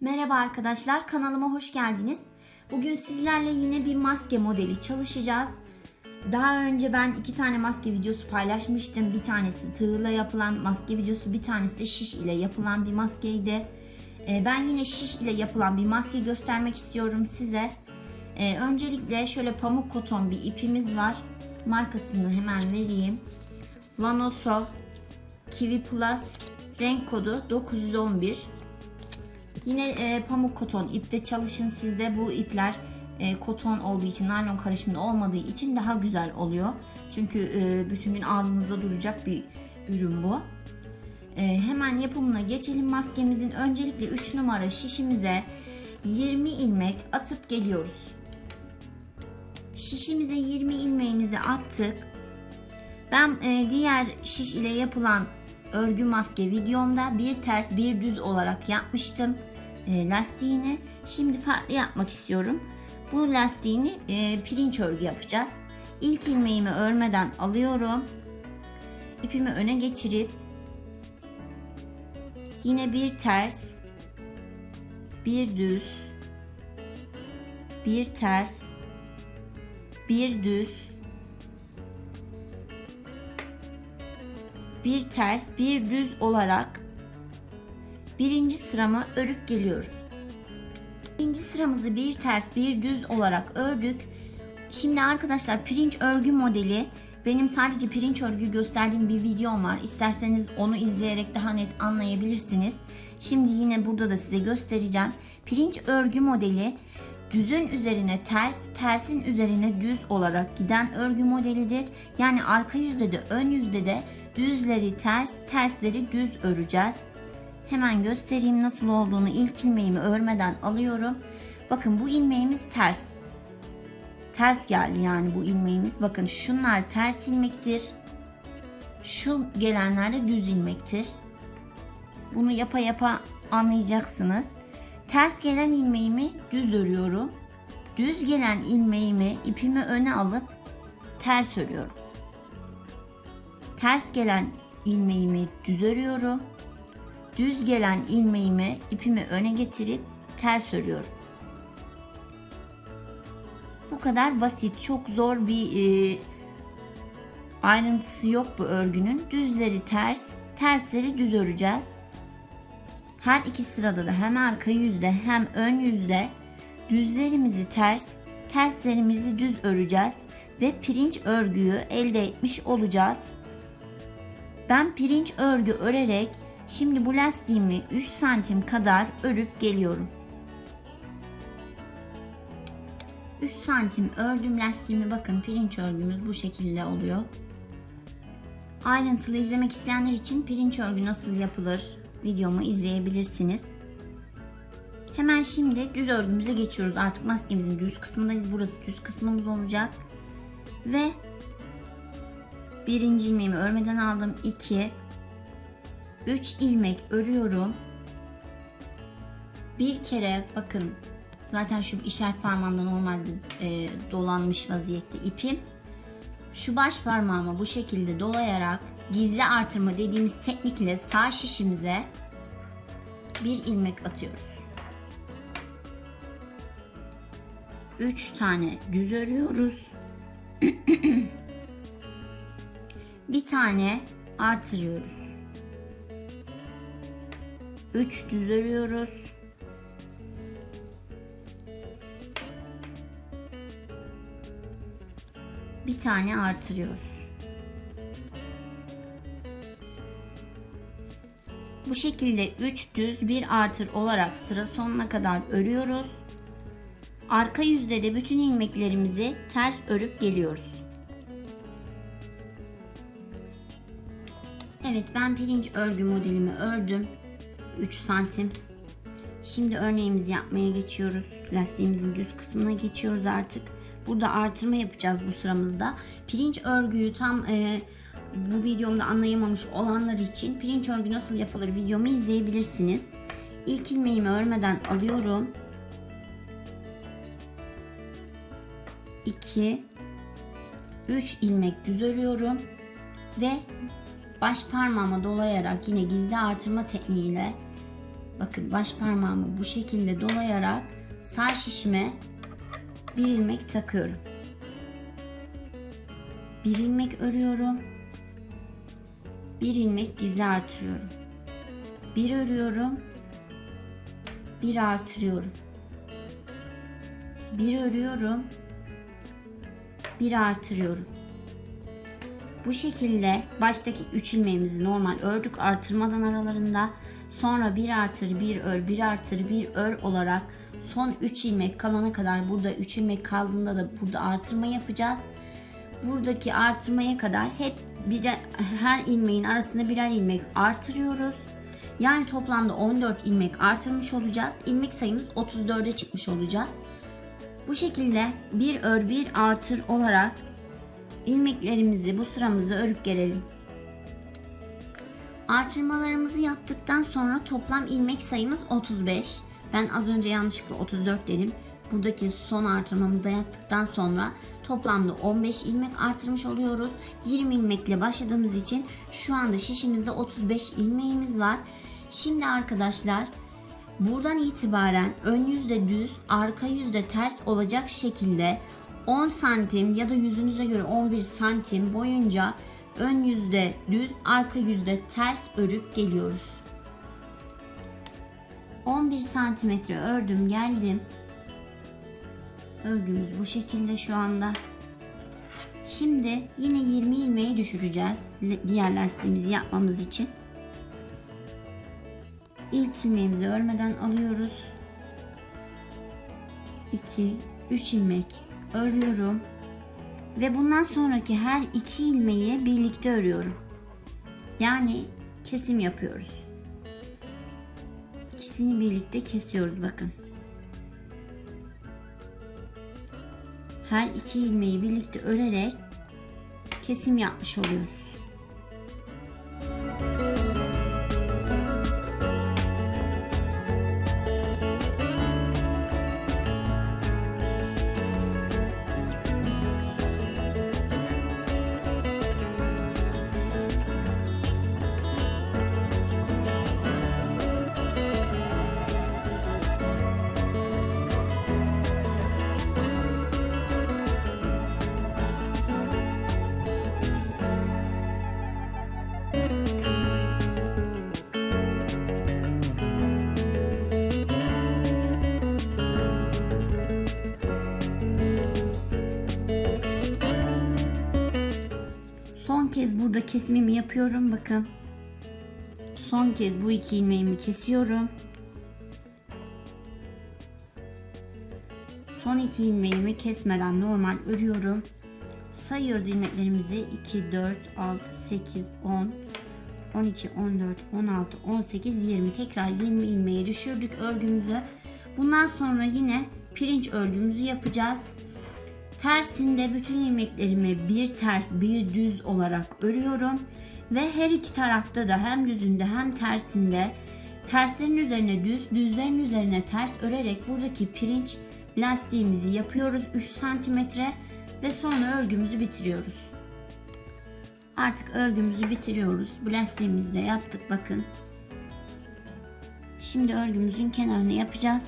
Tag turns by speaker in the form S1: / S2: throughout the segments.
S1: Merhaba arkadaşlar, kanalıma hoş geldiniz. Bugün sizlerle yine bir maske modeli çalışacağız. Daha önce ben iki tane maske videosu paylaşmıştım. Bir tanesi tığla yapılan maske videosu, bir tanesi de şiş ile yapılan bir maskeydi. Ee, Ben yine şiş ile yapılan bir maske göstermek istiyorum size. Ee, Öncelikle şöyle pamuk koton bir ipimiz var. Markasını hemen vereyim. Vanoso Kiwi Plus renk kodu 911. Yine e, pamuk koton ipte çalışın sizde bu ipler e, koton olduğu için naylon karışımı olmadığı için daha güzel oluyor. Çünkü e, bütün gün ağzınızda duracak bir ürün bu. E, hemen yapımına geçelim maskemizin. Öncelikle 3 numara şişimize 20 ilmek atıp geliyoruz. Şişimize 20 ilmeğimizi attık. Ben e, diğer şiş ile yapılan örgü maske videomda bir ters bir düz olarak yapmıştım lastiğini. Şimdi farklı yapmak istiyorum. Bu lastiğini e, pirinç örgü yapacağız. İlk ilmeğimi örmeden alıyorum. İpimi öne geçirip yine bir ters bir düz bir ters bir düz bir ters bir düz olarak birinci sıramı örüp geliyorum. Birinci sıramızı bir ters bir düz olarak ördük. Şimdi arkadaşlar pirinç örgü modeli benim sadece pirinç örgü gösterdiğim bir videom var. İsterseniz onu izleyerek daha net anlayabilirsiniz. Şimdi yine burada da size göstereceğim. Pirinç örgü modeli düzün üzerine ters, tersin üzerine düz olarak giden örgü modelidir. Yani arka yüzde de ön yüzde de düzleri ters, tersleri düz öreceğiz. Hemen göstereyim nasıl olduğunu. İlk ilmeğimi örmeden alıyorum. Bakın bu ilmeğimiz ters. Ters geldi yani bu ilmeğimiz. Bakın şunlar ters ilmektir. Şu gelenler de düz ilmektir. Bunu yapa yapa anlayacaksınız. Ters gelen ilmeğimi düz örüyorum. Düz gelen ilmeğimi ipimi öne alıp ters örüyorum. Ters gelen ilmeğimi düz örüyorum. Düz gelen ilmeğimi ipimi öne getirip ters örüyorum. Bu kadar basit, çok zor bir e, ayrıntısı yok bu örgünün. Düzleri ters, tersleri düz öreceğiz. Her iki sırada da hem arka yüzde hem ön yüzde düzlerimizi ters, terslerimizi düz öreceğiz ve pirinç örgüyü elde etmiş olacağız. Ben pirinç örgü örerek şimdi bu lastiğimi 3 santim kadar örüp geliyorum. 3 santim ördüm lastiğimi bakın pirinç örgümüz bu şekilde oluyor. Ayrıntılı izlemek isteyenler için pirinç örgü nasıl yapılır videomu izleyebilirsiniz. Hemen şimdi düz örgümüze geçiyoruz. Artık maskemizin düz kısmındayız. Burası düz kısmımız olacak. Ve birinci ilmeğimi örmeden aldım. 2 3 ilmek örüyorum. Bir kere bakın zaten şu işaret parmağımda normalde e, dolanmış vaziyette ipim. Şu baş parmağımı bu şekilde dolayarak gizli artırma dediğimiz teknikle sağ şişimize bir ilmek atıyoruz. 3 tane düz örüyoruz. bir tane artırıyoruz. 3 düz örüyoruz. Bir tane artırıyoruz. Bu şekilde 3 düz bir artır olarak sıra sonuna kadar örüyoruz. Arka yüzde de bütün ilmeklerimizi ters örüp geliyoruz. Evet ben pirinç örgü modelimi ördüm. 3 santim. Şimdi örneğimizi yapmaya geçiyoruz. Lastiğimizin düz kısmına geçiyoruz artık. Burada artırma yapacağız bu sıramızda. Pirinç örgüyü tam e, bu videomda anlayamamış olanlar için pirinç örgü nasıl yapılır videomu izleyebilirsiniz. İlk ilmeğimi örmeden alıyorum. 2 3 ilmek düz örüyorum ve baş parmağıma dolayarak yine gizli artırma tekniğiyle bakın baş parmağımı bu şekilde dolayarak sağ şişime bir ilmek takıyorum. Bir ilmek örüyorum. Bir ilmek gizli artırıyorum. Bir örüyorum. Bir artırıyorum. Bir örüyorum. Bir artırıyorum. Bu şekilde baştaki 3 ilmeğimizi normal ördük artırmadan aralarında sonra bir artır bir ör bir artır bir ör olarak son 3 ilmek kalana kadar burada 3 ilmek kaldığında da burada artırma yapacağız. Buradaki artırmaya kadar hep birer, her ilmeğin arasında birer ilmek artırıyoruz. Yani toplamda 14 ilmek artırmış olacağız. İlmek sayımız 34'e çıkmış olacak. Bu şekilde bir ör bir artır olarak ilmeklerimizi bu sıramızda örüp gelelim. Artırmalarımızı yaptıktan sonra toplam ilmek sayımız 35. Ben az önce yanlışlıkla 34 dedim. Buradaki son artırmamızı da yaptıktan sonra toplamda 15 ilmek artırmış oluyoruz. 20 ilmekle başladığımız için şu anda şişimizde 35 ilmeğimiz var. Şimdi arkadaşlar buradan itibaren ön yüzde düz, arka yüzde ters olacak şekilde 10 santim ya da yüzünüze göre 11 santim boyunca ön yüzde düz, arka yüzde ters örüp geliyoruz. 11 santimetre ördüm geldim. Örgümüz bu şekilde şu anda. Şimdi yine 20 ilmeği düşüreceğiz diğer lastiğimizi yapmamız için. İlk ilmeğimizi örmeden alıyoruz. 2 3 ilmek örüyorum. Ve bundan sonraki her iki ilmeği birlikte örüyorum. Yani kesim yapıyoruz. İkisini birlikte kesiyoruz bakın. Her iki ilmeği birlikte örerek kesim yapmış oluyoruz. Burada kesimimi yapıyorum bakın. Son kez bu iki ilmeğimi kesiyorum. Son iki ilmeğimi kesmeden normal örüyorum. Sayıyoruz ilmeklerimizi 2, 4, 6, 8, 10, 12, 14, 16, 18, 20. Tekrar 20 ilmeğe düşürdük örgümüzü. Bundan sonra yine pirinç örgümüzü yapacağız. Tersinde bütün ilmeklerimi bir ters bir düz olarak örüyorum. Ve her iki tarafta da hem düzünde hem tersinde terslerin üzerine düz, düzlerin üzerine ters örerek buradaki pirinç lastiğimizi yapıyoruz 3 santimetre ve sonra örgümüzü bitiriyoruz. Artık örgümüzü bitiriyoruz. Bu lastiğimizi de yaptık bakın. Şimdi örgümüzün kenarını yapacağız.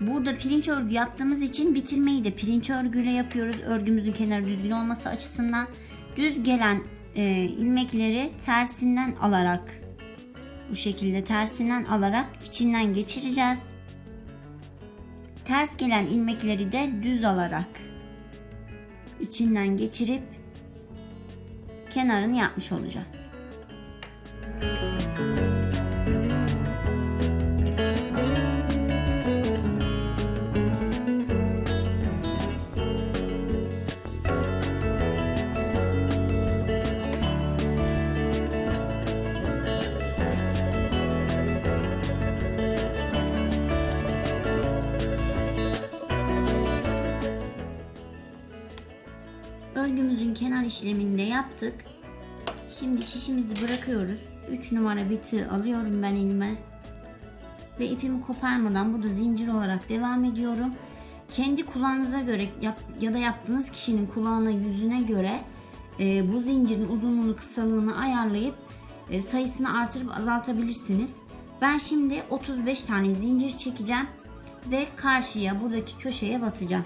S1: Burada pirinç örgü yaptığımız için bitirmeyi de pirinç örgüyle yapıyoruz. Örgümüzün kenarı düzgün olması açısından düz gelen e, ilmekleri tersinden alarak bu şekilde tersinden alarak içinden geçireceğiz. Ters gelen ilmekleri de düz alarak içinden geçirip kenarını yapmış olacağız. Örgümüzün kenar işlemini de yaptık. Şimdi şişimizi bırakıyoruz. 3 numara bir tığ alıyorum ben elime. Ve ipimi koparmadan burada zincir olarak devam ediyorum. Kendi kulağınıza göre ya da yaptığınız kişinin kulağına yüzüne göre e, bu zincirin uzunluğunu kısalığını ayarlayıp e, sayısını artırıp azaltabilirsiniz. Ben şimdi 35 tane zincir çekeceğim ve karşıya buradaki köşeye batacağım.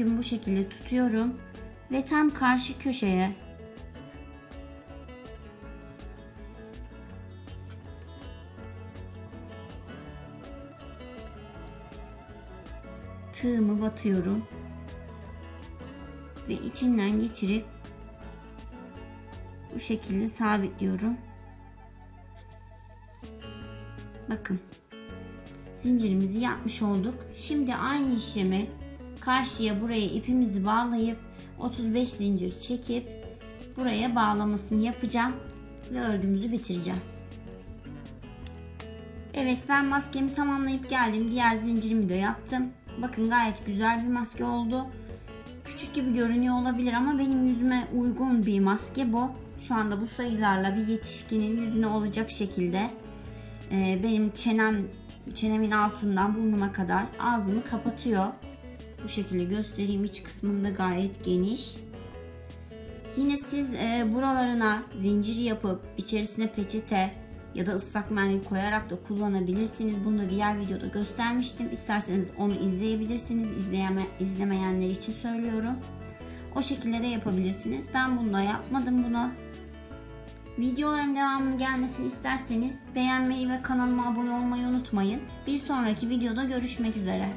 S1: Örgümü bu şekilde tutuyorum. Ve tam karşı köşeye... Tığımı batıyorum. Ve içinden geçirip... Bu şekilde sabitliyorum. Bakın zincirimizi yapmış olduk. Şimdi aynı işlemi karşıya buraya ipimizi bağlayıp 35 zincir çekip buraya bağlamasını yapacağım ve örgümüzü bitireceğiz. Evet ben maskemi tamamlayıp geldim. Diğer zincirimi de yaptım. Bakın gayet güzel bir maske oldu. Küçük gibi görünüyor olabilir ama benim yüzüme uygun bir maske bu. Şu anda bu sayılarla bir yetişkinin yüzüne olacak şekilde e, benim çenem çenemin altından burnuma kadar ağzımı kapatıyor. Bu şekilde göstereyim iç kısmında gayet geniş. Yine siz e, buralarına zincir yapıp içerisine peçete ya da ıslak mendil koyarak da kullanabilirsiniz. Bunu da diğer videoda göstermiştim. İsterseniz onu izleyebilirsiniz. İzleyeme, izlemeyenler için söylüyorum. O şekilde de yapabilirsiniz. Ben bunda yapmadım bunu. Videoların devamının gelmesini isterseniz beğenmeyi ve kanalıma abone olmayı unutmayın. Bir sonraki videoda görüşmek üzere.